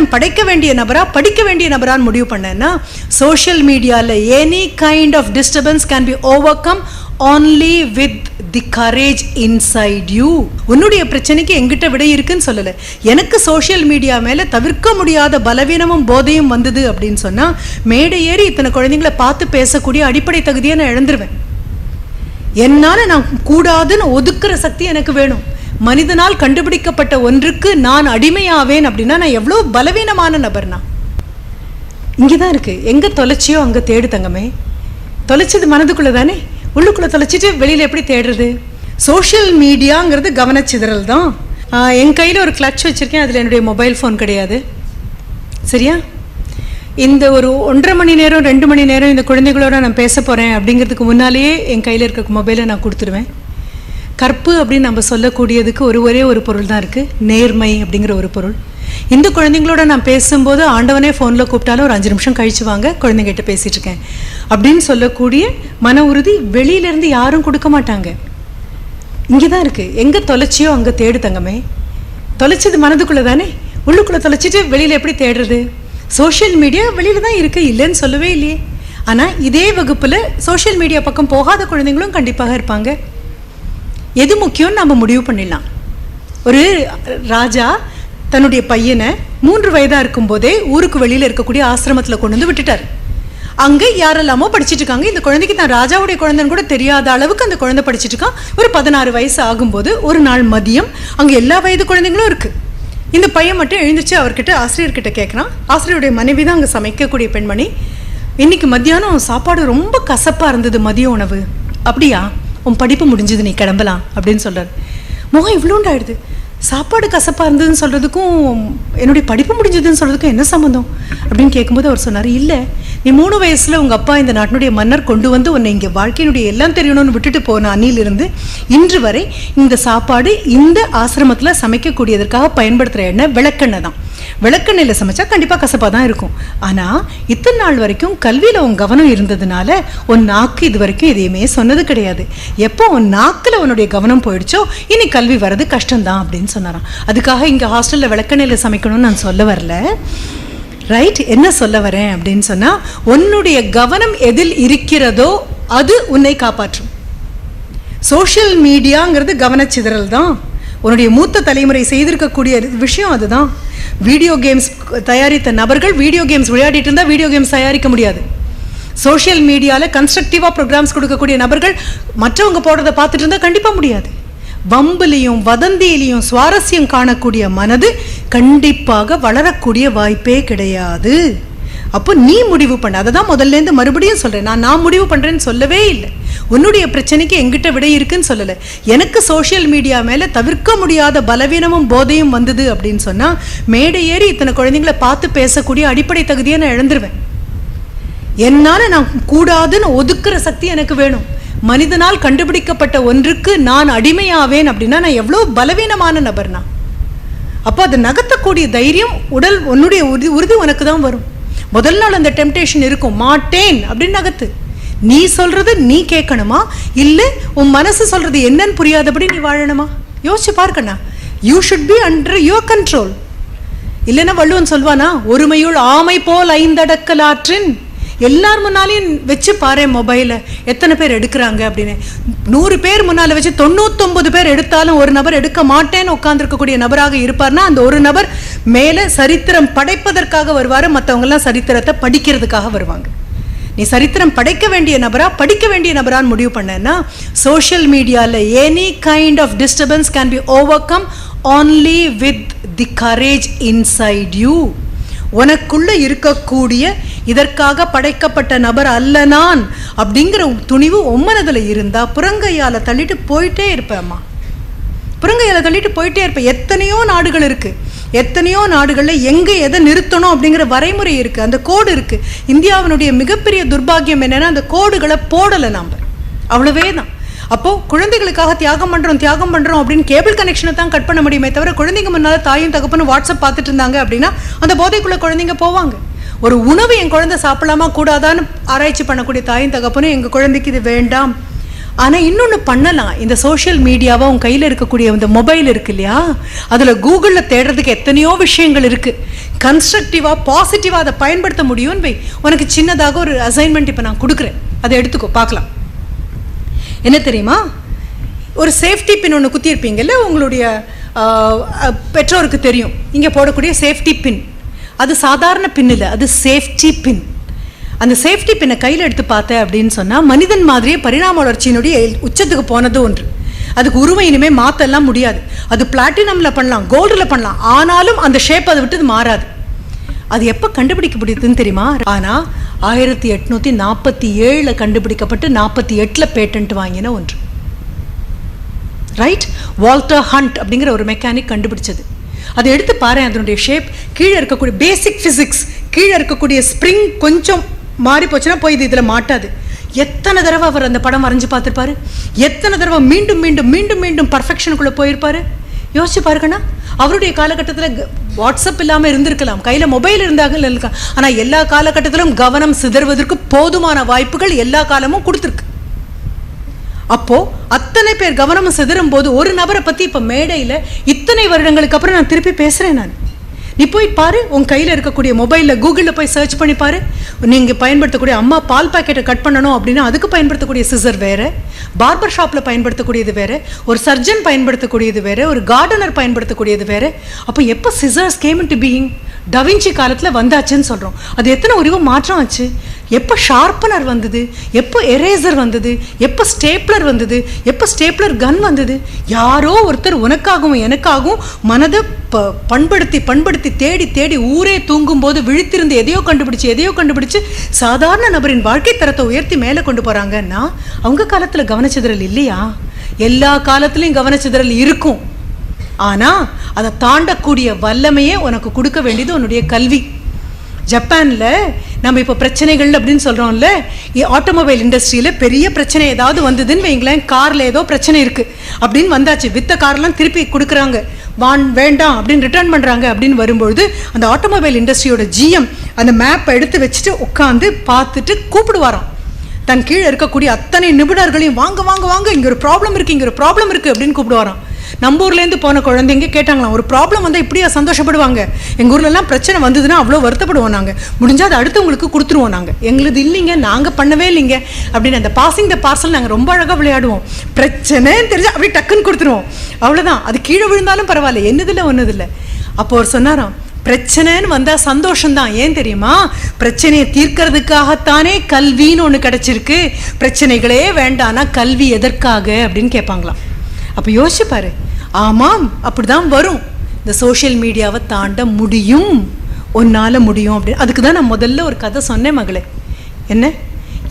பட்டம் படைக்க வேண்டிய நபரா படிக்க வேண்டிய நபரான்னு முடிவு பண்ணேன்னா சோஷியல் மீடியாவில் any kind of disturbance can be overcome only with the courage inside you உன்னுடைய பிரச்சனைக்கு எங்கிட்ட விட இருக்குன்னு சொல்லலை. எனக்கு சோஷியல் மீடியா மேலே தவிர்க்க முடியாத பலவீனமும் போதையும் வந்தது அப்படின்னு சொன்னால் மேடை ஏறி இத்தனை குழந்தைங்களை பார்த்து பேசக்கூடிய அடிப்படை தகுதியை நான் இழந்துருவேன். என்னால் நான் கூடாதுன்னு ஒதுக்குற சக்தி எனக்கு வேணும். மனிதனால் கண்டுபிடிக்கப்பட்ட ஒன்றுக்கு நான் அடிமையாவேன் அப்படின்னா நான் எவ்வளோ பலவீனமான நபர்னா? இங்கே தான் இருக்குது எங்கே தொலைச்சியோ அங்கே தேடு தங்கமே. தொலைச்சது மனதுக்குள்ளே தானே? உள்ளுக்குள்ளே தொலைச்சிட்டு வெளியில் எப்படி தேடுறது? சோஷியல் மீடியாங்கிறது கவனச்சிதறல் தான். என் கையில் ஒரு கிளட்ச் வச்சுருக்கேன். அதில் என்னுடைய மொபைல் ஃபோன் கிடையாது. சரியா? இந்த ஒரு ஒன்றரை மணி நேரம் ரெண்டு மணி நேரம் இந்த குழந்தைகளோட நான் பேச போகிறேன் அப்படிங்கிறதுக்கு முன்னாலேயே என் கையில் இருக்க மொபைலை நான் கொடுத்துருவேன். கற்பு அப்படின்னு நம்ம சொல்லக்கூடியதுக்கு ஒரு ஒரே ஒரு பொருள் தான் இருக்குது நேர்மை அப்படிங்கிற ஒரு பொருள். இந்த குழந்தைங்களோட நான் பேசும்போது ஆண்டவனே ஃபோனில் கூப்பிட்டாலும் ஒரு அஞ்சு நிமிஷம் கழிச்சு வாங்க குழந்தைங்கிட்ட பேசிட்டு இருக்கேன். அப்படின்னு சொல்லக்கூடிய மன உறுதி வெளியிலேருந்து யாரும் கொடுக்க மாட்டாங்க. இங்கே தான் இருக்குது எங்கே தொலைச்சியோ அங்கே தேடு தங்கமே. தொலைச்சது மனதுக்குள்ளே தானே? உள்ளுக்குள்ளே தொலைச்சிட்டு வெளியில் எப்படி தேடுறது? சோஷியல் மீடியா வெளியில் தான் இருக்குது இல்லைன்னு சொல்லவே இல்லையே. ஆனால் இதே வகுப்பில் சோஷியல் மீடியா பக்கம் போகாத குழந்தைங்களும் கண்டிப்பாக இருப்பாங்க. எது முக்கியம்னு நம்ம முடிவு பண்ணிடலாம். ஒரு ராஜா தன்னுடைய பையனை மூன்று வயதாக இருக்கும்போதே ஊருக்கு வெளியில் இருக்கக்கூடிய ஆசிரமத்தில் கொண்டு வந்து விட்டுட்டார். அங்கே யாரெல்லாமோ படிச்சிட்டு இருக்காங்க. இந்த குழந்தைக்கு தான் ராஜாவுடைய குழந்தைன்னு கூட தெரியாத அளவுக்கு அந்த குழந்தை படிச்சிட்டு இருக்கான். ஒரு பதினாறு வயசு ஆகும்போது ஒரு நாள் மதியம் அங்கே எல்லா வயது குழந்தைங்களும் இருக்குது இந்த பையன் மட்டும் எழுந்துச்சு அவர்கிட்ட ஆசிரியர்கிட்ட கேட்குறான் ஆசிரியருடைய மனைவி தான் அங்கே சமைக்கக்கூடிய பெண்மணி இன்னைக்கு மத்தியானம் சாப்பாடு ரொம்ப கசப்பாக இருந்தது மதிய உணவு. அப்படியா? உன் படிப்பு முடிஞ்சது நீ கிளம்பலாம் அப்படின்னு சொல்கிறார் முகம் இவ்வளோண்டாயிடுது. சாப்பாடு கசப்பாக இருந்ததுன்னு சொல்கிறதுக்கும் என்னுடைய படிப்பு முடிஞ்சதுன்னு சொல்கிறதுக்கும் என்ன சம்மந்தம் அப்படின்னு கேட்கும்போது அவர் சொன்னார் இல்லை நீ மூணு வயசில் உங்கள் அப்பா இந்த நாட்டினுடைய மன்னர் கொண்டு வந்து உன்னை இங்கே வாழ்க்கையினுடைய எல்லாம் தெரியணும்னு விட்டுட்டு போன அன்னிலிருந்து இன்று வரை இந்த சாப்பாடு இந்த ஆசிரமத்தில் சமைக்கக்கூடியதற்காக பயன்படுத்துகிற எண்ணெய் விளக்கெண்ணெய் தான். விளக்கெண்ணெயில் சமைச்சா கண்டிப்பாக கசப்பாக தான் இருக்கும். ஆனால் இத்தனை நாள் வரைக்கும் கல்வியில் உன் கவனம் இருந்ததுனால உன் நாக்கு இது வரைக்கும் எதையுமே சொன்னது கிடையாது. எப்போ உன் நாக்கில் உன்னுடைய கவனம் போயிடுச்சோ இனி கல்வி வர்றது கஷ்டம்தான் அப்படின்னு சொன்னாராம். அதுக்காக இங்கே ஹாஸ்டலில் விளக்கெண்ணெயில் சமைக்கணும்னு நான் சொல்ல வரல. ரைட் என்ன சொல்ல வரேன் அப்படின்னு சொன்னால் உன்னுடைய கவனம் எதில் இருக்கிறதோ அது உன்னை காப்பாற்றும். சோஷியல் மீடியாங்கிறது கவனச்சிதறல் தான். உன்னுடைய மூத்த தலைமுறை செய்திருக்கக்கூடிய விஷயம் அதுதான். வீடியோ கேம்ஸ் தயாரித்த நபர்கள் வீடியோ கேம்ஸ் விளையாடிட்டு இருந்தால் வீடியோ கேம்ஸ் தயாரிக்க முடியாது. சோஷியல் மீடியாவில் கன்ஸ்ட்ரக்டிவாக ப்ரோக்ராம்ஸ் கொடுக்கக்கூடிய நபர்கள் மற்றவங்க போடுறதை பார்த்துட்டு இருந்தால் கண்டிப்பாக முடியாது. வம்புலையும் வதந்தியிலையும் சுவாரஸ்யம் காணக்கூடிய மனது கண்டிப்பாக வளரக்கூடிய வாய்ப்பே கிடையாது. அப்போ நீ முடிவு பண்ண. அதை தான் முதல்லேருந்து மறுபடியும் சொல்கிறேன் நான் நான் முடிவு பண்ணுறேன்னு சொல்லவே இல்லை. உன்னுடைய பிரச்சனைக்கு எங்கிட்ட விடை இருக்குன்னு சொல்லலை. எனக்கு சோஷியல் மீடியா மேலே தவிர்க்க முடியாத பலவீனமும் போதையும் வந்தது அப்படின்னு சொன்னால் மேடை ஏறி இத்தனை குழந்தைங்களை பார்த்து பேசக்கூடிய அடிப்படை தகுதியை நான் இழந்துருவேன். என்னால் நான் கூடாதுன்னு ஒதுக்குற சக்தி எனக்கு வேணும். மனிதனால் கண்டுபிடிக்கப்பட்ட ஒன்றுக்கு நான் அடிமையாவேன் அப்படின்னா நான் எவ்வளோ பலவீனமான நபர்னா? அப்போ அதை நகர்த்தக்கூடிய தைரியம் உடல் உன்னுடைய உறுதி உறுதி உனக்கு தான் வரும். முதல் நாள் அந்த டெம்டேஷன் இருக்கும். மாட்டேன். அப்படின்னு நகர்த்து நீ சொல்றது நீ கேட்கணுமா? இல்லை உன் மனசு சொல்றது என்னன்னு புரியாதபடி நீ வாழணுமா? யோசிச்சு பார்க்கண்ணா you should be under your control இல்லைன்னா வள்ளுவன் சொல்வானா ஒருமையுள் ஆமை போல் ஐந்தடக்கலாற்றின் எல்லார் முன்னாலையும் வச்சு பாரு மொபைலை எத்தனை பேர் எடுக்கிறாங்க அப்படின்னு. நூறு பேர் முன்னால் வச்சு தொண்ணூத்தொம்பது பேர் எடுத்தாலும் ஒரு நபர் எடுக்க மாட்டேன்னு உட்காந்துருக்கக்கூடிய நபராக இருப்பார்னா அந்த ஒரு நபர் மேலே சரித்திரம் படைப்பதற்காக வருவார் மற்றவங்கெல்லாம் சரித்திரத்தை படிக்கிறதுக்காக வருவாங்க. நீ சரித்திரம் படைக்க வேண்டிய நபரா படிக்க வேண்டிய நபரான்னு முடிவு பண்ணேன்னா சோஷியல் மீடியாவில் any kind of disturbance can be overcome only with the courage inside you உனக்குள்ளே இருக்கக்கூடிய இதற்காக படைக்கப்பட்ட நபர் அல்ல நான் அப்படிங்கிற துணிவு உம்மனதில் இருந்தால் புறங்கையால் தள்ளிட்டு போயிட்டே இருப்பேம்மா. புறங்கையால் தள்ளிட்டு போயிட்டே இருப்பேன். எத்தனையோ நாடுகள் இருக்குது எத்தனையோ நாடுகளில் எங்கே எதை நிறுத்தணும் அப்படிங்கிற வரைமுறை இருக்குது அந்த கோடு இருக்குது இந்தியாவினுடைய மிகப்பெரிய துர்பாக்கியம் என்னென்னா அந்த கோடுகளை போடலை நாம். அவ்வளவே தான். அப்போது குழந்தைகளுக்காக தியாகம் பண்ணுறோம் தியாகம் பண்ணுறோம் அப்படின்னு கேபிள் கனெக்ஷனை தான் கட் பண்ண முடியுமே தவிர குழந்தைங்க முன்னால் தாயும் தகப்பனும் வாட்ஸ்அப் பார்த்துட்டு இருந்தாங்க அப்படின்னா அந்த போதைக்குள்ளே குழந்தைங்க போவாங்க. ஒரு உணவு என் குழந்தை சாப்பிடலாமா கூடாதான்னு ஆராய்ச்சி பண்ணக்கூடிய தாயும் தகப்பனும் எங்கள் குழந்தைக்கு இது வேண்டாம். ஆனால் இன்னொன்று பண்ணலாம். இந்த சோஷியல் மீடியாவை உன் கையில் இருக்கக்கூடிய இந்த மொபைல் இருக்கு இல்லையா? அதில் கூகுளில் தேடுறதுக்கு எத்தனையோ விஷயங்கள் இருக்குது கன்ஸ்ட்ரக்டிவாக பாசிட்டிவாக அதை பயன்படுத்த முடியும்னு வை. உனக்கு சின்னதாக ஒரு அசைன்மெண்ட் இப்போ நான் கொடுக்குறேன். அதை எடுத்துக்கோ பார்க்கலாம். என்ன தெரியுமா? ஒரு சேஃப்டி பின் ஒன்று குத்தியிருப்பீங்கல்ல உங்களுடைய பெற்றோருக்கு தெரியும். இங்கே போடக்கூடிய சேஃப்டி பின் அது சாதாரண பின் இல்லை அது சேஃப்டி பின் அந்த சேஃப்டி பின்னை கையில் எடுத்து பார்த்தேன் அப்படின்னு சொன்னால் மனிதன் மாதிரியே பரிணாம வளர்ச்சியினுடைய உச்சத்துக்கு போனது ஒன்று. அதுக்கு உருவம் இனிமேல் மாற்றலாம் முடியாது. அது பிளாட்டினமில் பண்ணலாம் கோல்டில் பண்ணலாம். ஆனாலும் அந்த ஷேப் அதை விட்டு அது மாறாது. அது எப்போ கண்டுபிடிக்கப்படுதுன்னு தெரியுமா? ஆனால் ஆயிரத்தி எட்நூற்றி நாற்பத்தி ஏழில் கண்டுபிடிக்கப்பட்டு நாற்பத்தி எட்டில் பேட்டன்ட் வாங்கின ஒன்று. ரைட் வால்டர் ஹண்ட் அப்படிங்கிற ஒரு மெக்கானிக் கண்டுபிடிச்சது. அதை எடுத்து பாரு அதனுடைய ஷேப் கீழே இருக்கக்கூடிய பேசிக் ஃபிசிக்ஸ் கீழே இருக்கக்கூடிய ஸ்ப்ரிங் கொஞ்சம் மாறி போச்சுன்னா போய் இது இதில் மாட்டாது. எத்தனை தடவை அவர் அந்த படம் வரைஞ்சு பார்த்துருப்பாரு? எத்தனை தடவை மீண்டும் மீண்டும் மீண்டும் மீண்டும் பர்ஃபெக்ஷனுக்குள்ளே போயிருப்பாரு? யோசிச்சு பாருங்கண்ணா. அவருடைய காலகட்டத்தில் வாட்ஸ்அப் இல்லாமல் இருந்திருக்கலாம். கையில் மொபைல் இருந்தாங்க இருக்கலாம் ஆனால் எல்லா காலகட்டத்திலும் கவனம் சிதறுவதற்கு போதுமான வாய்ப்புகள் எல்லா காலமும் கொடுத்துருக்கு. அப்போ அத்தனை பேர் கவனம் சிதறும் போது ஒரு நபரை பத்தி இப்ப மேடையில இத்தனை வருடங்களுக்கு அப்புறம் நான் திருப்பி பேசுறேன் நான். நீ போய் பாரு உன் கையில இருக்கக்கூடிய மொபைல்ல கூகுளில் போய் சர்ச் பண்ணி பாரு. நீங்க பயன்படுத்தக்கூடிய அம்மா பால் பாக்கெட்டை கட் பண்ணணும் அப்படின்னா அதுக்கு பயன்படுத்தக்கூடிய சிசர் வேற பார்பர் ஷாப்ல பயன்படுத்தக்கூடியது வேற ஒரு சர்ஜன் பயன்படுத்தக்கூடியது வேற ஒரு கார்டனர் பயன்படுத்தக்கூடியது வேற. அப்போ எப்போ scissors came to being Da Vinci காலத்தில் வந்தாச்சுன்னு சொல்கிறோம் அது எத்தனை உருவ மாற்றம் ஆச்சு? எப்போ ஷார்ப்பனர் வந்தது? எப்போ எரேசர் வந்தது? எப்போ ஸ்டேப்லர் வந்தது? எப்போ ஸ்டேப்லர் கன் வந்தது? யாரோ ஒருத்தர் உனக்காகவும் எனக்காகவும் மனதை ப பண்படுத்தி பண்படுத்தி தேடி தேடி ஊரே தூங்கும்போது விழித்திருந்து எதையோ கண்டுபிடிச்சு எதையோ கண்டுபிடிச்சு சாதாரண நபரின் வாழ்க்கை தரத்தை உயர்த்தி மேலே கொண்டு போகிறாங்கன்னா அவங்க காலத்தில் கவனச்சிதறல் இல்லையா? எல்லா காலத்துலேயும் கவனச்சிதறல் இருக்கும். ஆனால் அதை தாண்டக்கூடிய வல்லமையே உனக்கு கொடுக்க வேண்டியது உன்னுடைய கல்வி. ஜப்பானில் நம்ம இப்போ பிரச்சனைகள் அப்படின்னு சொல்கிறோம்ல ஆட்டோமொபைல் இண்டஸ்ட்ரியில பெரிய பிரச்சனை ஏதாவது வந்ததுன்னு வைங்களேன் காரில் ஏதோ பிரச்சனை இருக்குது அப்படின்னு வந்தாச்சு வித்த கார்லாம் திருப்பி கொடுக்குறாங்க. வான் வேண்டாம் அப்படின்னு ரிட்டர்ன் பண்ணுறாங்க அப்படின்னு வரும்பொழுது அந்த ஆட்டோமொபைல் இண்டஸ்ட்ரியோட ஜிஎம் அந்த மேப்பை எடுத்து வச்சுட்டு உட்காந்து பார்த்துட்டு கூப்பிடுவாராம். தன் கீழே இருக்கக்கூடிய அத்தனை நிபுணர்களையும் வாங்க வாங்க வாங்க இங்கே ஒரு ப்ராப்ளம் இருக்குது இங்கே ஒரு ப்ராப்ளம் இருக்குது அப்படின்னு கூப்பிடுவாராம். நம்ம ஊர்லேருந்து போன குழந்தைங்க கேட்டாங்களாம் ஒரு ப்ராப்ளம் வந்தால் இப்படியா சந்தோஷப்படுவாங்க? எங்கள் ஊர்லலாம் பிரச்சனை வந்ததுன்னா அவ்வளோ வருத்தப்படுவோம் நாங்கள் முடிஞ்சால் அது அடுத்தவங்களுக்கு கொடுத்துருவோம் நாங்கள் எங்களுது இல்லைங்க நாங்கள் பண்ணவே இல்லைங்க. அப்படின்னு அந்த பாசிங் த பார்சல் நாங்கள் ரொம்ப அழகாக விளையாடுவோம். பிரச்சனைன்னு தெரிஞ்சா அப்படியே டக்குன்னு கொடுத்துருவோம். அவ்வளோதான் அது கீழே விழுந்தாலும் பரவாயில்ல. என்னதில்லை ஒன்றதில்லை அப்போ அவர் சொன்னாராம் பிரச்சனைன்னு வந்தா சந்தோஷம்தான். ஏன் தெரியுமா? பிரச்சனையை தீர்க்கறதுக்காகத்தானே கல்வின்னு ஒன்று கிடைச்சிருக்கு. பிரச்சனைகளே வேண்டானா கல்வி எதற்காக? அப்படின்னு கேட்பாங்களாம். அப்போ யோசிச்சு பாரு. ஆமாம் அப்படிதான் வரும். இந்த சோஷியல் மீடியாவை தாண்ட முடியும். உன்னால் முடியும் அப்படின்னு அதுக்கு தான் நான் முதல்ல ஒரு கதை சொன்னேன் மகளே. என்ன?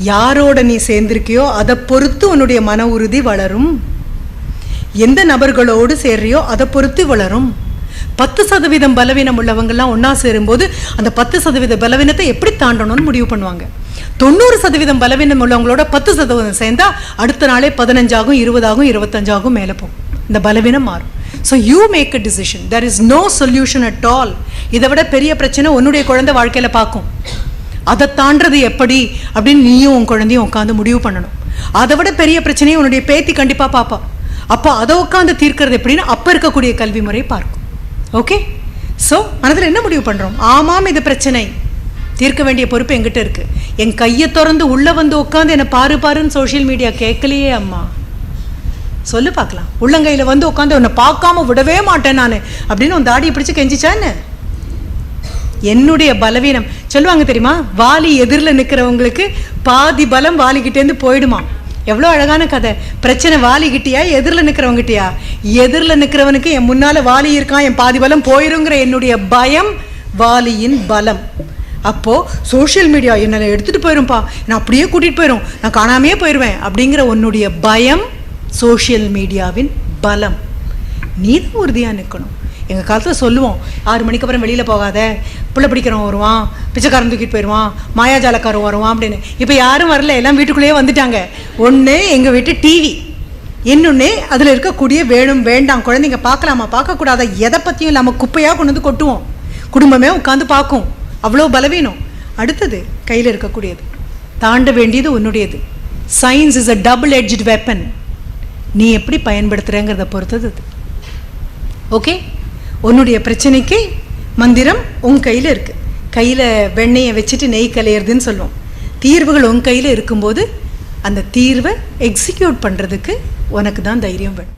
யாரோட நீ சேர்ந்திருக்கியோ அதை பொறுத்து உன்னுடைய மன உறுதி வளரும். எந்த நபர்களோடு சேர்றியோ அதை பொறுத்து வளரும். பத்து சதவீதம் பலவீனம் உள்ளவங்கெல்லாம் ஒன்றா சேரும்போது அந்த பத்து சதவீத பலவீனத்தை எப்படி தாண்டணும்னு முடிவு பண்ணுவாங்க. தொண்ணூறு சதவீதம் பலவீனம் உள்ளவங்களோட பத்து சதவீதம் சேர்ந்தா அடுத்த நாளே பதினஞ்சாகும் இருபதாகும் இருபத்தஞ்சாகும் மேலே போகும். இந்த பலவீனம் மாறும். So you make a decision there is no solution at all இதை விட பெரிய பிரச்சனை உன்னுடைய குழந்தை வாழ்க்கையில் பார்க்கும். அதை தாண்டது எப்படி அப்படின்னு நீயும் உன் குழந்தையும் உட்காந்து முடிவு பண்ணணும். அதை விட பெரிய பிரச்சனையை உன்னுடைய பேத்தி கண்டிப்பாக பார்ப்பா. அப்போ அதை உட்காந்து தீர்க்கிறது எப்படின்னு அப்போ இருக்கக்கூடிய கல்வி முறை பார்க்கும். ஓகே ஸோ மனதில் என்ன முடிவு பண்ணுறோம் ஆமாம் இது பிரச்சனை. தீர்க்க வேண்டிய பொறுப்பு என்கிட்ட இருக்கு. என் கையை திறந்து உள்ளே வந்து உட்காந்து என்னை பாரு பாருன்னு சோஷியல் மீடியா கேட்கலையே அம்மா. சொல்லு பார்க்கலாம். உள்ளங்கையில் வந்து உட்காந்து உன்னை பார்க்காம விடவே மாட்டேன் நான். அப்படின்னு உன் தாடியை பிடிச்சி கெஞ்சிச்சான்னு என்னுடைய பலவீனம். சொல்லுவாங்க தெரியுமா? வாலி எதிரில் நிற்கிறவங்களுக்கு பாதி பலம் வாலிக்கிட்டேருந்து போயிடுமா. எவ்வளோ அழகான கதை. பிரச்சனை வாலிக்கிட்டியா எதிரில் நிற்கிறவங்கிட்டியா எதிரில் நிற்கிறவனுக்கு என் முன்னால் வாலி இருக்கான் என் பாதி பலம் போயிருங்கிற என்னுடைய பயம் வாலியின் பலம். அப்போது சோஷியல் மீடியா என்னை எடுத்துகிட்டு போயிரும்ப்பா நான் அப்படியே கூட்டிகிட்டு போயிடும் நான் காணாமையே போயிடுவேன் அப்படிங்கிற உன்னுடைய பயம் சோஷியல் மீடியாவின் பலம். நீ தான் உறுதியாக நிற்கணும் எங்கள் காலத்தில் சொல்லுவோம் ஆறு மணிக்கு அப்புறம் வெளியில் போகாத. பிள்ளை பிடிக்கிறவன் வருவான் பிச்சைக்காரன் தூக்கிட்டு போயிடுவான் மாயாஜாலக்காரன் வருவான் அப்படின்னு. இப்போ யாரும் வரல எல்லாம் வீட்டுக்குள்ளேயே வந்துட்டாங்க. ஒன்று எங்கள் வீட்டு டிவி இன்னொன்று அதில் இருக்கக்கூடிய வேணும் வேண்டாம் குழந்தைங்க பார்க்கலாமா பார்க்கக்கூடாத எதை பற்றியும் இல்லாமல் குப்பையாக கொண்டு வந்து கொட்டுவோம். குடும்பமே உட்காந்து பார்க்கும். அவ்வளோ பலவீனம். அடுத்தது கையில் இருக்கக்கூடியது. தாண்ட வேண்டியது உன்னுடையது. Science is a double edged weapon நீ எப்படி பயன்படுத்துகிறேங்கிறத பொறுத்தது அது. ஓகே உன்னுடைய பிரச்சனைக்கு மந்திரம் உன் கையில் இருக்குது கையில் வெண்ணெயை வச்சுட்டு நெய் கலையிறதுன்னு சொல்லுவோம். தீர்வுகள் உன் கையில் இருக்கும்போது அந்த தீர்வை எக்ஸிக்யூட் பண்ணுறதுக்கு உனக்கு தான் தைரியம் வேணும்.